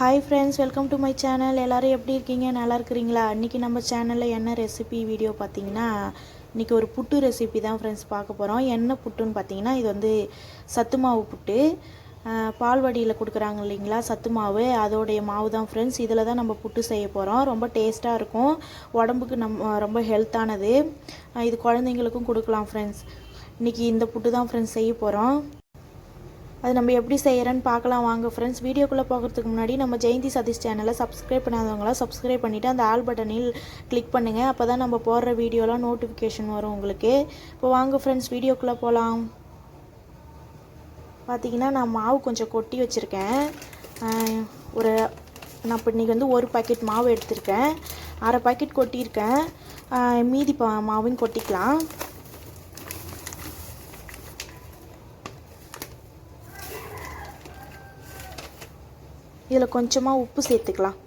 Hi friends welcome to my channel எல்லோரும் எப்படி இருக்கீங்க? நல்லா இருக்கிறீங்களா? இன்றைக்கி நம்ம சேனலில் என்ன ரெசிபி வீடியோ பார்த்தீங்கன்னா இன்றைக்கி ஒரு புட்டு ரெசிபி தான் ஃப்ரெண்ட்ஸ் பார்க்க போகிறோம் என்ன புட்டுன்னு பார்த்தீங்கன்னா இது வந்து சத்து மாவு புட்டு. பால்வடியில் பால்வாடியில் கொடுக்குறாங்க இல்லைங்களா சத்து மாவு. அதோடைய மாவு தான் ஃப்ரெண்ட்ஸ் இதில் தான் நம்ம புட்டு செய்ய போகிறோம் ரொம்ப டேஸ்ட்டாக இருக்கும். உடம்புக்கு நம்ம ரொம்ப ஹெல்த்தானது இது குழந்தைங்களுக்கும் கொடுக்கலாம் ஃப்ரெண்ட்ஸ் இன்றைக்கி இந்த புட்டு தான் ஃப்ரெண்ட்ஸ் செய்ய போகிறோம் அது நம்ம எப்படி செய்கிறேன்னு பார்க்கலாம். வாங்க ஃப்ரெண்ட்ஸ் வீடியோக்குள்ளே போகிறதுக்கு முன்னாடி நம்ம ஜெயந்தி சதீஷ் சேனலை சப்ஸ்கிரைப் பண்ணாதவங்களாம் சப்ஸ்கிரைப் பண்ணிவிட்டு அந்த ஆல் பட்டனில் கிளிக் பண்ணுங்கள் அப்போ தான் நம்ம போடுற வீடியோலாம் நோட்டிஃபிகேஷன் வரும் உங்களுக்கு. இப்போ வாங்க ஃப்ரெண்ட்ஸ் வீடியோக்குள்ளே போகலாம் பார்த்திங்கன்னா நான் மாவு கொஞ்சம் கொட்டி வச்சுருக்கேன். ஒரு நான் இப்போ இன்றைக்கி வந்து ஒரு பாக்கெட் மாவு எடுத்திருக்கேன். அரை பாக்கெட் கொட்டியிருக்கேன். மீதி பா மாவையும் கொட்டிக்கலாம். இதில் கொஞ்சமாக உப்பு சேர்த்துக்கலாம்.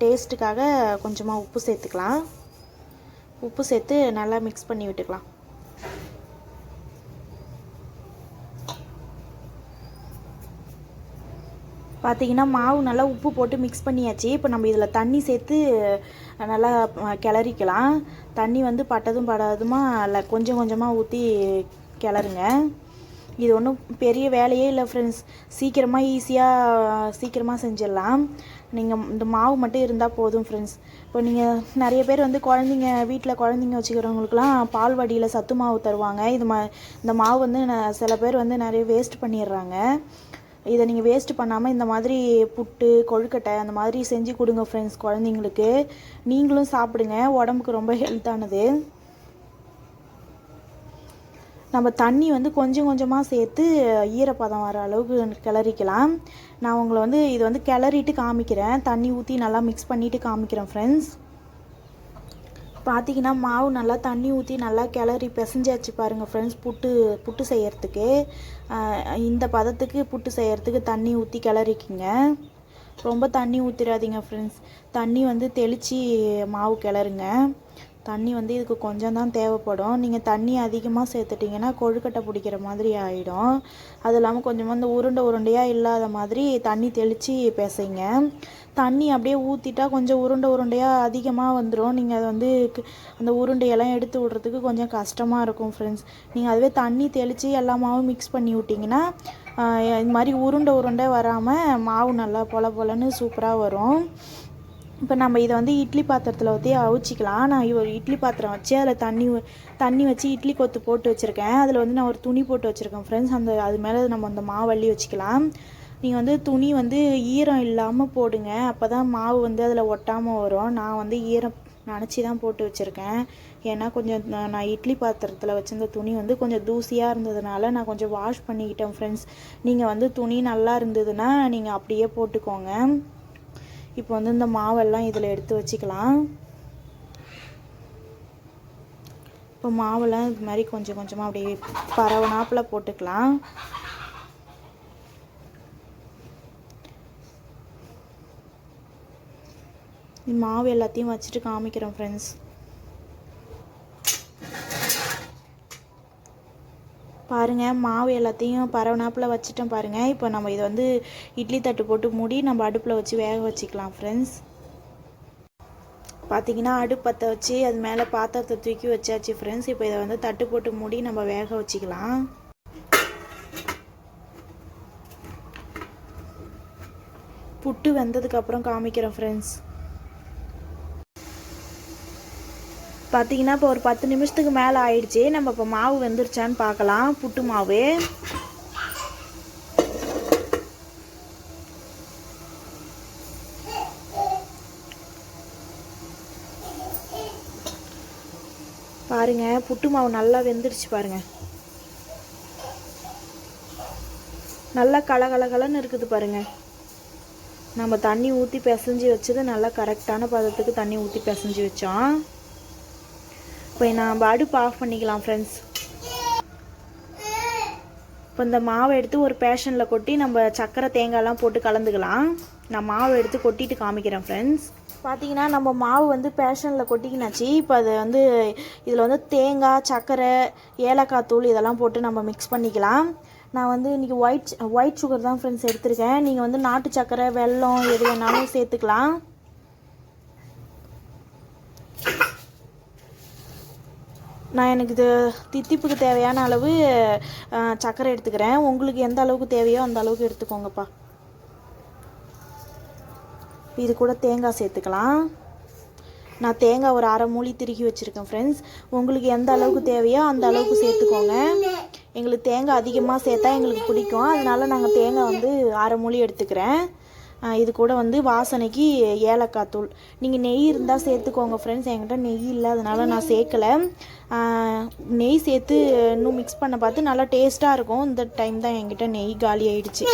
டேஸ்ட்டுக்காக கொஞ்சமாக உப்பு சேர்த்துக்கலாம். உப்பு சேர்த்து நல்லா மிக்ஸ் பண்ணி விட்டுக்கலாம். பார்த்தீங்கன்னா மாவு நல்லா உப்பு போட்டு மிக்ஸ் பண்ணியாச்சு. இப்போ நம்ம இதில் தண்ணி சேர்த்து நல்லா கிளறிக்கலாம். தண்ணி வந்து பட்டதும் படாதுமா இல்லை கொஞ்சம் கொஞ்சமாக ஊற்றி கிளறுங்க. இது ஒன்றும் பெரிய வேலையே இல்லை ஃப்ரெண்ட்ஸ் சீக்கிரமாக ஈஸியாக சீக்கிரமாக செஞ்சிடலாம். நீங்கள் இந்த மாவு மட்டும் இருந்தால் போதும் ஃப்ரெண்ட்ஸ் இப்போ நீங்கள் நிறைய பேர் வந்து குழந்தைங்க வீட்டில் குழந்தைங்க வச்சுக்கிறவங்களுக்குலாம் பால்வாடியில் சத்து மாவு தருவாங்க. இது மா இந்த மாவு வந்து ந- சில பேர் வந்து நிறைய வேஸ்ட் பண்ணிடுறாங்க. இதை நீங்கள் வேஸ்ட் பண்ணாமல் இந்த மாதிரி புட்டு கொழுக்கட்டை அந்த மாதிரி செஞ்சு கொடுங்க ஃப்ரெண்ட்ஸ் குழந்தைங்களுக்கு. நீங்களும் சாப்பிடுங்க. உடம்புக்கு ரொம்ப ஹெல்த்தானது நம்ம தண்ணி வந்து கொஞ்சம் கொஞ்சமாக சேர்த்து ஈரப்பதம் வர அளவுக்கு கிளறிக்கலாம். நான் உங்களை வந்து இது வந்து கிளறிட்டு காமிக்கிறேன். தண்ணி ஊற்றி நல்லா மிக்ஸ் பண்ணிவிட்டு காமிக்கிறேன் ஃப்ரெண்ட்ஸ் பார்த்தீங்கன்னா மாவு நல்லா தண்ணி ஊற்றி நல்லா கிளறி பிசைஞ்சாச்சு பாருங்கள் ஃப்ரெண்ட்ஸ் புட்டு புட்டு செய்கிறதுக்கு இந்த பதத்துக்கு புட்டு செய்கிறதுக்கு தண்ணி ஊற்றி கிளறிக்கிங்க. ரொம்ப தண்ணி ஊற்றிடாதீங்க ஃப்ரெண்ட்ஸ் தண்ணி வந்து தெளித்து மாவு கிளறுங்க. தண்ணி வந்து இதுக்கு கொஞ்சம் தான் தேவைப்படும். நீங்கள் தண்ணி அதிகமாக சேர்த்துட்டிங்கன்னா கொழுக்கட்டை பிடிக்கிற மாதிரி ஆகிடும் அது இல்லாமல் கொஞ்சமாக இந்த உருண்டை உருண்டையாக இல்லாத மாதிரி தண்ணி தெளித்து பேசுங்க. தண்ணி அப்படியே ஊற்றிட்டா கொஞ்சம் உருண்டை உருண்டையாக அதிகமாக வந்துடும் நீங்கள் அதை வந்து அந்த உருண்டையெல்லாம் எடுத்து விட்றதுக்கு கொஞ்சம் கஷ்டமாக இருக்கும் ஃப்ரெண்ட்ஸ் நீங்கள் அதுவே தண்ணி தெளித்து எல்லா மாவும் மிக்ஸ் பண்ணி விட்டிங்கன்னா இது மாதிரி உருண்டை உருண்டை வராமல் மாவு நல்லா பொல பொலன்னு சூப்பராக வரும். இப்போ நம்ம இதை வந்து இட்லி பாத்திரத்தில் ஊற்றி அவிச்சிக்கலாம். நான் ஒரு இட்லி பாத்திரம் வச்சு அதில் தண்ணி தண்ணி வச்சு இட்லி கொத்து போட்டு வச்சுருக்கேன். அதில் வந்து நான் ஒரு துணி போட்டு வச்சுருக்கேன் ஃப்ரெண்ட்ஸ் அந்த அது மேலே நம்ம அந்த மாவு அள்ளி வச்சுக்கலாம். நீங்கள் வந்து துணி வந்து ஈரம் இல்லாமல் போடுங்க. அப்போ தான் மாவு வந்து அதில் ஒட்டாமல் வரும். நான் வந்து ஈரம் நனைச்சி தான் போட்டு வச்சுருக்கேன். ஏன்னா கொஞ்சம் நான் நான் இட்லி பாத்திரத்தில் வச்சிருந்த துணி வந்து கொஞ்சம் தூசியாக இருந்ததுனால நான் கொஞ்சம் வாஷ் பண்ணிக்கிட்டேன் ஃப்ரெண்ட்ஸ் நீங்கள் வந்து துணி நல்லா இருந்ததுன்னா நீங்கள் அப்படியே போட்டுக்கோங்க. இப்போ வந்து இந்த மாவெல்லாம் இதில் எடுத்து வச்சுக்கலாம். இப்போ மாவெல்லாம் இது மாதிரி கொஞ்சம் கொஞ்சமாக அப்படியே பரவனாப்பில் போட்டுக்கலாம். மாவு எல்லாத்தையும் வச்சுட்டு காமிக்கிறோம் ஃப்ரெண்ட்ஸ் பாருங்க மாவு எல்லாத்தையும் பரவனாப்பில் வச்சுட்டோம் பாருங்க. இப்போ நம்ம இதை வந்து இட்லி தட்டு போட்டு மூடி நம்ம அடுப்பில் வச்சு வேக வச்சுக்கலாம் ஃப்ரெண்ட்ஸ் பார்த்தீங்கன்னா அடுப்பு பற்ற வச்சு அது மேலே பாத்திரத்தை தூக்கி வச்சாச்சு ஃப்ரெண்ட்ஸ் இப்போ இதை வந்து தட்டு போட்டு மூடி நம்ம வேக வச்சுக்கலாம். புட்டு வெந்ததுக்கு அப்புறம் ஃப்ரெண்ட்ஸ் பார்த்தீங்கன்னா இப்போ ஒரு பத்து நிமிஷத்துக்கு மேலே ஆயிடுச்சு. நம்ம இப்போ மாவு வெந்துருச்சான்னு பார்க்கலாம் புட்டு மாவு. பாருங்க புட்டு மாவு நல்லா வெந்துருச்சு பாருங்க. நல்லா கலகலகலன்னு இருக்குது பாருங்க. நம்ம தண்ணி ஊற்றி பிசைஞ்சு வச்சது நல்லா கரெக்டான பதத்துக்கு தண்ணி ஊற்றி பிசைஞ்சு வச்சோம். இப்போ நம்ம அடுப்பு ஆஃப் பண்ணிக்கலாம் ஃப்ரெண்ட்ஸ் இப்போ இந்த மாவை எடுத்து ஒரு பேஷனில் கொட்டி நம்ம சக்கரை தேங்காய்லாம் போட்டு கலந்துக்கலாம். நான் மாவை எடுத்து கொட்டிட்டு காமிக்கிறேன் ஃப்ரெண்ட்ஸ் பார்த்தீங்கன்னா நம்ம மாவு வந்து பேஷனில் கொட்டிக்கினாச்சு. இப்போ அது வந்து இதில் வந்து தேங்காய் சர்க்கரை ஏலக்காய் தூள் இதெல்லாம் போட்டு நம்ம மிக்ஸ் பண்ணிக்கலாம். நான் வந்து இன்றைக்கி ஒயிட் ஒயிட் சுகர் தான் ஃப்ரெண்ட்ஸ் எடுத்திருக்கேன். நீங்கள் வந்து நாட்டு சக்கரை வெல்லம் எது வேணாலும் சேர்த்துக்கலாம். நான் எனக்கு இது தித்திப்புக்கு தேவையான அளவு சக்கரை சர்க்கரை எடுத்துக்கிறேன். உங்களுக்கு எந்த அளவுக்கு தேவையோ அந்த அளவுக்கு எடுத்துக்கோங்கப்பா. இது கூட தேங்காய் சேர்த்துக்கலாம். நான் தேங்காய் ஒரு அரை மூலி திருகி வச்சுருக்கேன் ஃப்ரெண்ட்ஸ் உங்களுக்கு எந்த அளவுக்கு தேவையோ அந்த அளவுக்கு சேர்த்துக்கோங்க. எங்களுக்கு தேங்காய் அதிகமாக சேர்த்தா எங்களுக்கு பிடிக்கும். அதனால் நாங்கள் தேங்காய் வந்து அரை மூலி எடுத்துக்கிறேன். இது கூட வந்து வாசனைக்கு ஏலக்காய் தூள். நீங்கள் நெய் இருந்தால் சேர்த்துக்கோங்க ஃப்ரெண்ட்ஸ் என்கிட்ட நெய் இல்லை அதனால நான் சேர்க்கலை. நெய் சேர்த்து இன்னும் மிக்ஸ் பண்ண பார்த்து நல்லா டேஸ்ட்டாக இருக்கும். இந்த டைம் தான் என்கிட்ட நெய் காலி ஆயிடுச்சு.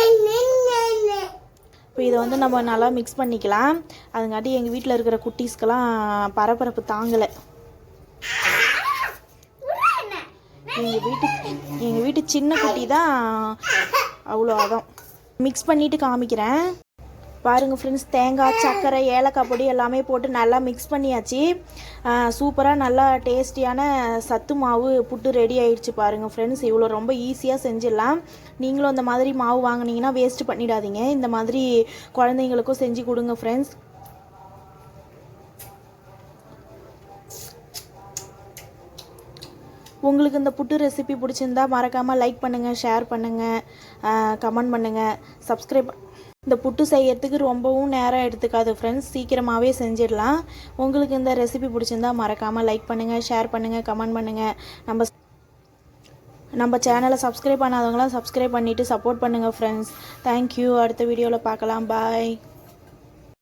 இப்போ இதை வந்து நம்ம நல்லா மிக்ஸ் பண்ணிக்கலாம். அதுங்காட்டி எங்கள் வீட்டில் இருக்கிற குட்டீஸ்க்கெல்லாம் பரபரப்பு தாங்கலை. எங்கள் வீட்டு எங்கள் வீட்டு சின்ன குட்டி தான் அவ்வளோ அதான் மிக்ஸ் பண்ணிவிட்டு காமிக்கிறேன். பாருங்கள் ஃப்ரெண்ட்ஸ் தேங்காய் சர்க்கரை ஏலக்காய் பொடி எல்லாமே போட்டு நல்லா மிக்ஸ் பண்ணியாச்சு. சூப்பராக நல்லா டேஸ்டியான சத்து மாவு புட்டு ரெடி ஆயிடுச்சு பாருங்கள் ஃப்ரெண்ட்ஸ் இவ்வளோ ரொம்ப ஈஸியாக செஞ்சிடலாம். நீங்களும் அந்த மாதிரி மாவு வாங்கினீங்கன்னா வேஸ்ட் பண்ணிடாதீங்க. இந்த மாதிரி குழந்தைங்களுக்கும் செஞ்சு கொடுங்க ஃப்ரெண்ட்ஸ் உங்களுக்கு இந்த புட்டு ரெசிபி பிடிச்சிருந்தா மறக்காமல் லைக் பண்ணுங்கள் ஷேர் பண்ணுங்கள் கமெண்ட் பண்ணுங்கள் சப்ஸ்கிரைப் இந்த புட்டு செய்யறதுக்கு ரொம்பவும் நேரம் எடுத்துக்காது ஃப்ரெண்ட்ஸ் சீக்கிரமாகவே செஞ்சிடலாம். உங்களுக்கு இந்த ரெசிபி பிடிச்சிருந்தா மறக்காமல் லைக் பண்ணுங்கள் ஷேர் பண்ணுங்கள் கமெண்ட் பண்ணுங்கள் நம்ம நம்ம சேனலை சப்ஸ்கிரைப் பண்ணாதவங்களாம் சப்ஸ்கிரைப் பண்ணிவிட்டு சப்போர்ட் பண்ணுங்கள் ஃப்ரெண்ட்ஸ் தேங்க்யூ அடுத்த வீடியோவில் பார்க்கலாம். பாய்